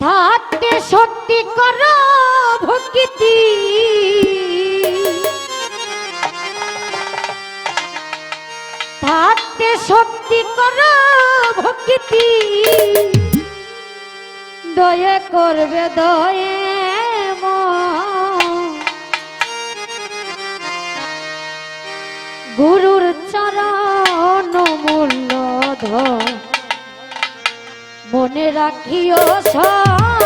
তাতে সত্যি কর ভক্তি। তাতে সত্যি কর ভক্তি। দয়া করবে দয়ে গুরুর চরণ মূল্য ধর মনে রাখিও সব।